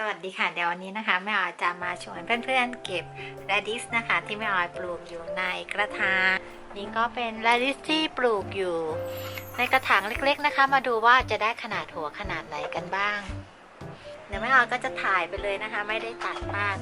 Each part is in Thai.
สวัสดีค่ะ เดี๋ยววันนี้นะคะแม่ออยจะมาชวนเพื่อนๆเก็บรดดิสนะคะ ที่แม่ออยปลูกอยู่ในกระถางนี่ก็เป็นรดดิสที่ปลูกอยู่ ในกระถางเล็ก ๆนะคะ มาดูว่าจะได้ขนาดหัวขนาดไหนกันบ้าง เดี๋ยวแม่ออยก็จะถ่ายไปเลยนะคะ ไม่ได้ตัดมาก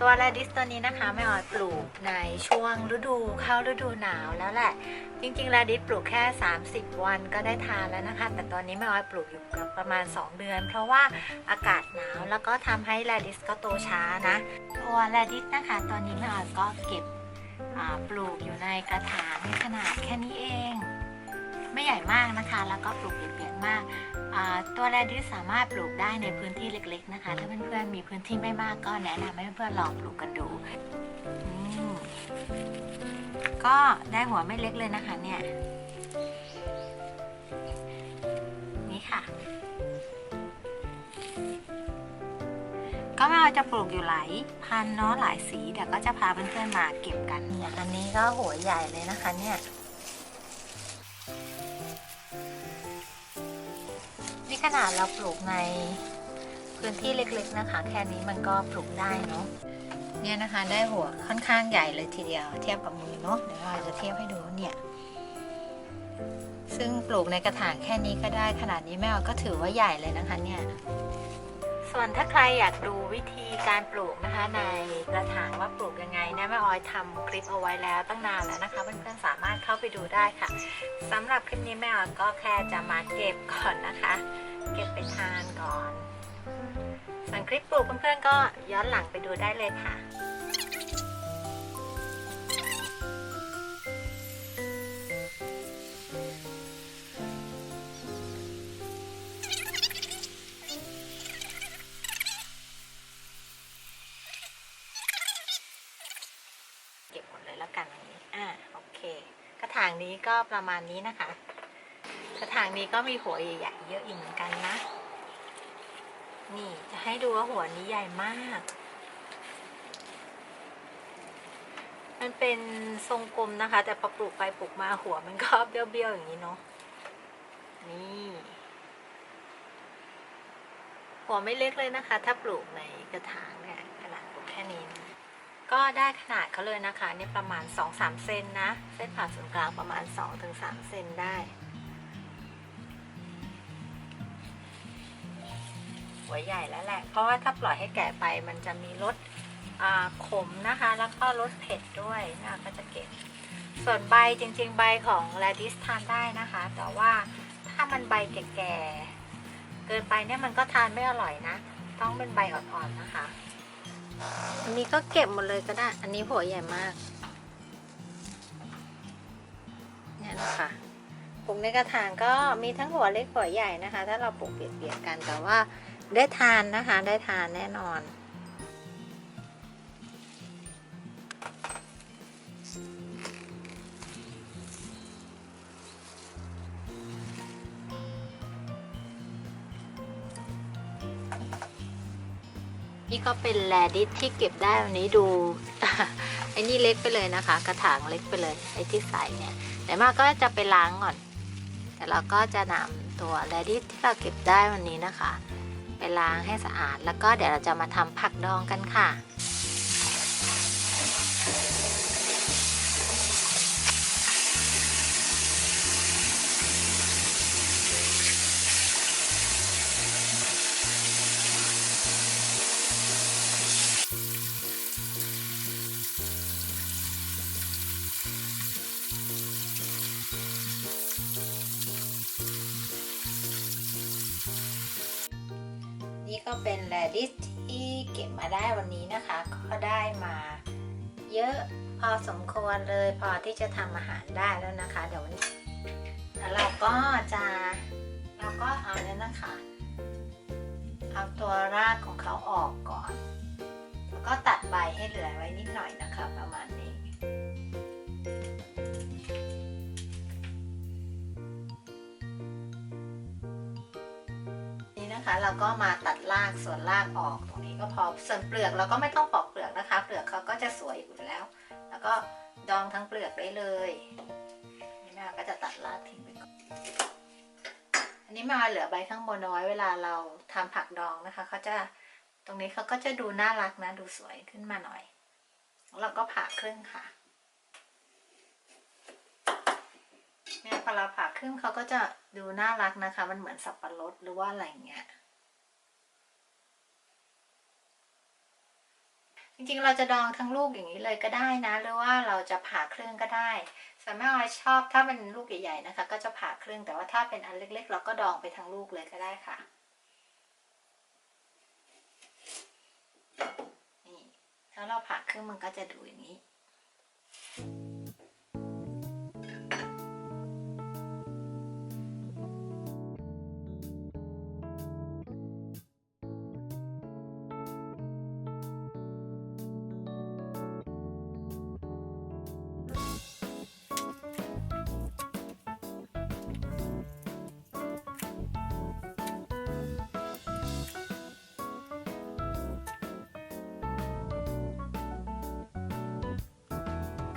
ตัว radish ตัวนี้นะคะแม่ออยปลูกในช่วงฤดูเข้าฤดูหนาวแล้วแหละ จริงๆ radish ปลูกแค่ 30 วันก็ได้ทานแล้วนะคะ แต่ตอนนี้แม่ออยปลูกอยู่กับประมาณ 2 เดือน เพราะว่าอากาศหนาวแล้วก็ทำให้ radish ก็โตช้านะตัว radish นะคะตอนนี้แม่ออยก็เก็บปลูกอยู่ในกระถางขนาดแค่นี้เอง ไม่ใหญ่มากนะคะ แล้วก็ปลูกเปียกๆมาก ตัว radish สามารถปลูกได้ในพื้นที่เล็ก ๆนะคะ ถ้าเพื่อนๆมีพื้นที่ไม่มากก็แนะนำให้เพื่อนๆลองปลูกกันดูก็ได้หัวไม่เล็กเลยนะคะเนี่ย นี่ค่ะ ก็แม่เราจะปลูกอยู่หลายพันเนาะหลายสีเดี๋ยวก็จะพาเพื่อนๆมาเก็บกันเนี่ยอันนี้ก็หัวใหญ่เลยนะคะเนี่ย นี่ขนาดเราปลูกในพื้นที่เล็กๆนะคะ แค่นี้มันก็ปลูกได้เนาะเนี่ยนะคะได้หัวค่อนข้างใหญ่เลยทีเดียว เทียบกับมือเนาะเดี๋ยวเราจะเทียบให้ดูเนี่ย ซึ่งปลูกในกระถางแค่นี้ก็ได้ขนาดนี้แม่ก็ถือว่าใหญ่เลยนะคะเนี่ย ส่วนถ้าใครอยากดูวิธีการปลูกนะคะในกระถางว่าปลูกยังไงเนี่ยแม่ออยทำคลิปเอาไว้แล้วตั้งนานแล้วนะคะเพื่อนๆสามารถเข้าไปดูได้ค่ะสำหรับคลิปนี้แม่ออยก็แค่จะมาเก็บก่อนนะคะ เก็บไปทานก่อน ส่วนคลิปปลูกเพื่อนๆก็ย้อนหลังไปดูได้เลยค่ะเก็บหมดเลยแล้วกันอันนี้ อ่า โอเค กระถางนี้ก็ประมาณนี้นะคะ กระถางนี้ก็มีหัวใหญ่ๆเยอะอีกเหมือนกันนะ นี่จะให้ดูว่าหัวนี้ใหญ่มาก มันเป็นทรงกลมนะคะ แต่พอปลูกไปปลูกมาหัวมันก็เบี้ยวๆอย่างนี้เนาะ นี่ หัวไม่เล็กเลยนะคะ ถ้าปลูกในกระถางเนี่ยขนาดปลูกแค่นี้นะก็ได้ขนาดเขาเลยนะคะเนี่ยประมาณ 2-3 เซนนะ เส้นผ่าศูนย์กลางประมาณ 2-3 เซนได้ หัวใหญ่แล้วแหละ เพราะว่าถ้าปล่อยให้แก่ไปมันจะมีรสขมนะคะ แล้วก็รสเผ็ดด้วยนะก็จะเก็บ ส่วนใบจริง ๆ ใบของ radish ทานได้นะคะ แต่ว่าถ้ามันใบแก่ๆเกินไปเนี่ยมันก็ทานไม่อร่อยนะ ต้องเป็นใบอ่อนๆนะคะ อันนี้ก็เก็บหมดเลยก็ได้ อันนี้หัวใหญ่มาก เนี่ยนะคะปลูกในกระถางก็มีทั้งหัวเล็กหัวใหญ่นะคะ ถ้าเราปลูกเปียกๆกันแต่ว่า ได้ทานนะคะ ได้ทานแน่นอน นี่ก็เป็นแลดิสที่เก็บได้วันนี้ดู ไอ้นี่เล็กไปเลยนะคะ กระถางเล็กไปเลย ไอ้ที่ใส่เนี่ย แต่มากก็จะไปล้างก่อน แต่เราก็จะนำตัวแลดิสที่เราเก็บได้วันนี้นะคะ ล้างให้สะอาด แล้วก็เดี๋ยวเราจะมาทำผักดองกันค่ะ เป็นแรดิสที่เก็บมาได้วันนี้นะคะ ก็ได้มาเยอะพอสมควรเลยพอที่จะทำอาหารได้แล้วนะคะ เดี๋ยววันนี้แล้วเราก็จะเราก็เอาเนี่ยนะคะ เอาตัวรากของเขาออกก่อน แล้วก็ตัดใบให้เหลือไว้นิดหน่อยนะคะ ประมาณนี้ นะคะ เราก็มาตัดรากส่วนรากออกตรงนี้ก็พอส่วนเปลือกเราก็ไม่ต้องปอกเปลือกนะคะ เปลือกเขาก็จะสวยอยู่แล้ว แล้วก็ดองทั้งเปลือกได้เลยนี่แม่ก็จะตัดรากทิ้งไปก่อนอันนี้มาเหลือใบข้างบนเอาไว้เวลาเราทำผักดองนะคะเขาจะตรงนี้เขาก็จะดูน่ารักนะดูสวยขึ้นมาหน่อยแล้วเราก็ผ่าครึ่งค่ะ เนี่ยพอเราผ่าครึ่งเขาก็จะดูน่ารักนะคะ มันเหมือนสับปะรดหรือว่าอะไรเงี้ย จริงๆเราจะดองทั้งลูกอย่างนี้เลยก็ได้นะ หรือว่าเราจะผ่าครึ่งก็ได้สำหรับออยชอบถ้าเป็นลูกใหญ่ๆนะคะ ก็จะผ่าครึ่งแต่ว่าถ้าเป็นอันเล็ก ๆ เราก็ดองไปทั้งลูกเลยก็ได้ค่ะนี่ถ้าเราผ่าครึ่งมันก็จะดูอย่างนี้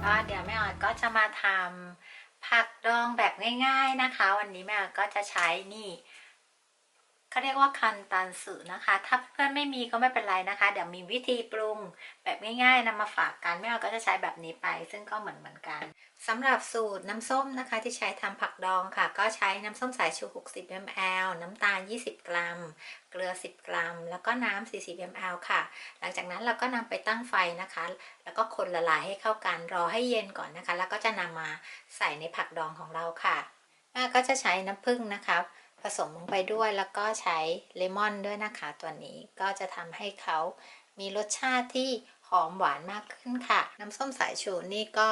ก็เดี๋ยวแม่ออยก็จะมาทำผักดองแบบง่าย ๆนะคะ วันนี้แม่ออยก็จะใช้นี่ เขาเรียกว่าคันตันสึนะคะ ถ้าเพื่อนไม่มีก็ไม่เป็นไรนะคะ เดี๋ยวมีวิธีปรุงแบบง่ายๆนำมาฝากกันแม่ออยก็จะใช้แบบนี้ไป ซึ่งก็เหมือนเหมือนกันสำหรับสูตรน้ำส้มนะคะ ที่ใช้ทำผักดองค่ะ ก็ใช้น้ำส้มสายชู 60 ml น้ำตาล 20 กรัม เกลือ 10 กรัม แล้วก็น้ำ40 ml ค่ะ หลังจากนั้นเราก็นำไปตั้งไฟนะคะ แล้วก็คนละลายให้เข้ากันรอให้เย็นก่อนนะคะ แล้วก็จะนำมาใส่ในผักดองของเราค่ะแม่ก็จะใช้น้ำผึ้งนะคะ ผสมลงไปด้วยแล้วก็ใช้เลมอนด้วยนะคะตัวนี้ก็จะทำให้เขามีรสชาติที่หอมหวานมากขึ้นค่ะ น้ำส้มสายชูนี่ก็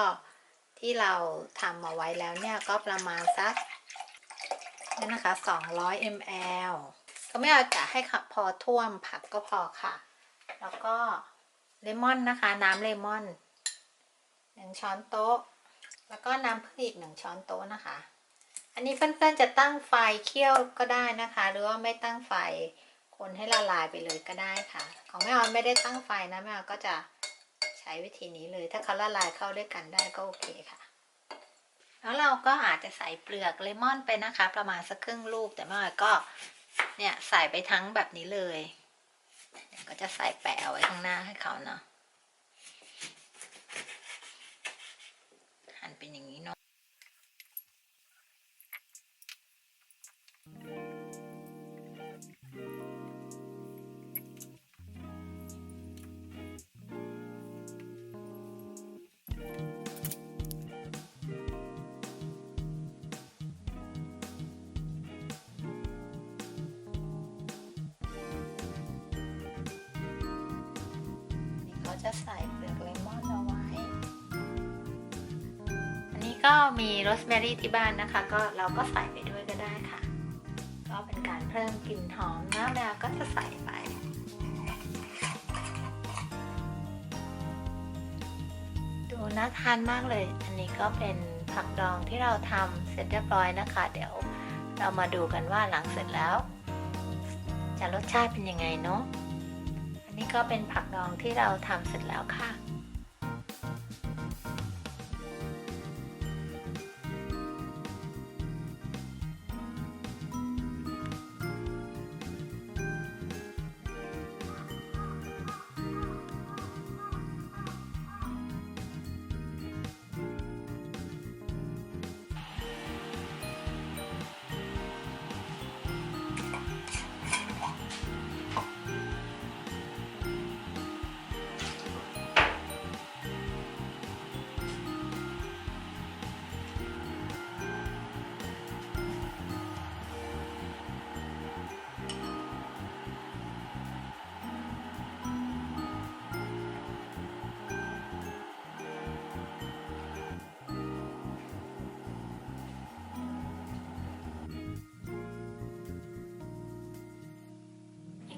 ที่เราทำมาไว้แล้วเนี่ยก็ประมาณสักนี่นะคะ 200 ml ก็ไม่เอาจะให้ขับพอท่วมผักก็พอค่ะ แล้วก็เลมอนนะคะ น้ำเลมอนหนึ่งช้อนโต๊ะ แล้วก็น้ำผึ้งอีกหนึ่งช้อนโต๊ะนะคะ อันนี้เพื่อนๆจะตั้งไฟเคี่ยวก็ได้นะคะ หรือว่าไม่ตั้งไฟคนให้ละลายไปเลยก็ได้ค่ะ ของแม่ออนไม่ได้ตั้งไฟนะแม่ออนก็จะใช้วิธีนี้เลย ถ้าเขาละลายเข้าด้วยกันได้ก็โอเคค่ะ แล้วเราก็อาจจะใส่เปลือกเลมอนไปนะคะ ประมาณสักครึ่งลูกแต่แม่ออนก็เนี่ยใส่ไปทั้งแบบนี้เลยก็จะใส่แปะเอาไว้ข้างหน้าให้เขาเนาะ จะใส่เปลือกเลมอนเอาไว้ อันนี้ก็มีโรสแมรี่ที่บ้านนะคะ ก็เราก็ใส่ไปด้วยก็ได้ค่ะ ก็เป็นการเพิ่มกลิ่นหอมนะแล้วก็จะใส่ไปดูน่าทานมากเลย อันนี้ก็เป็นผักดองที่เราทำเสร็จเรียบร้อยนะคะ เดี๋ยวเรามาดูกันว่าหลังเสร็จแล้ว จะรสชาติเป็นยังไงเนาะ นี่ก็เป็นผักดองที่เราทำเสร็จแล้วค่ะ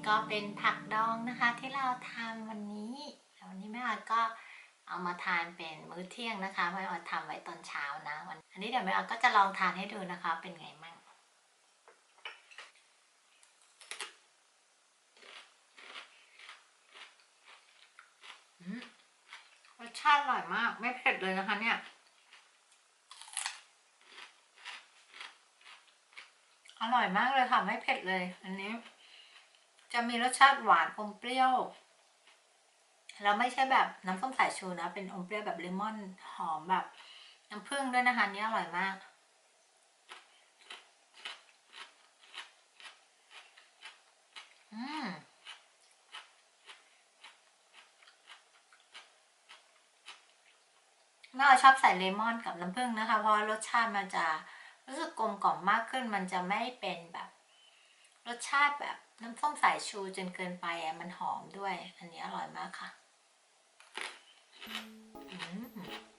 ก็เป็นผักดองนะคะที่เราทำวันนี้วันนี้แม่ออยก็เอามาทานเป็นมื้อเที่ยงนะคะแม่ออยทำไว้ตอนเช้านะวันอันนี้เดี๋ยวแม่ออยก็จะลองทานให้ดูนะคะ เป็นไงมั่งรสชาติอร่อยมาก ไม่เผ็ดเลยนะคะเนี่ย อร่อยมากเลยค่ะ ไม่เผ็ดเลย อันนี้ จะมีรสชาติหวานอมเปรี้ยวแล้วไม่ใช่แบบน้ำส้มสายชูนะ เป็นอมเปรี้ยวแบบเลมอนหอมแบบน้ำผึ้งด้วยนะคะนี่อร่อยมาก อืมแม่ชอบใส่เลมอนกับน้ำผึ้งนะคะ เพราะรสชาติมันจะรู้สึกกลมกล่อมมากขึ้น มันจะไม่เป็นแบบ รสชาติแบบ น้ำส้มสายชูจนเกินไปอะมันหอมด้วย อันนี้อร่อยมากค่ะ อืม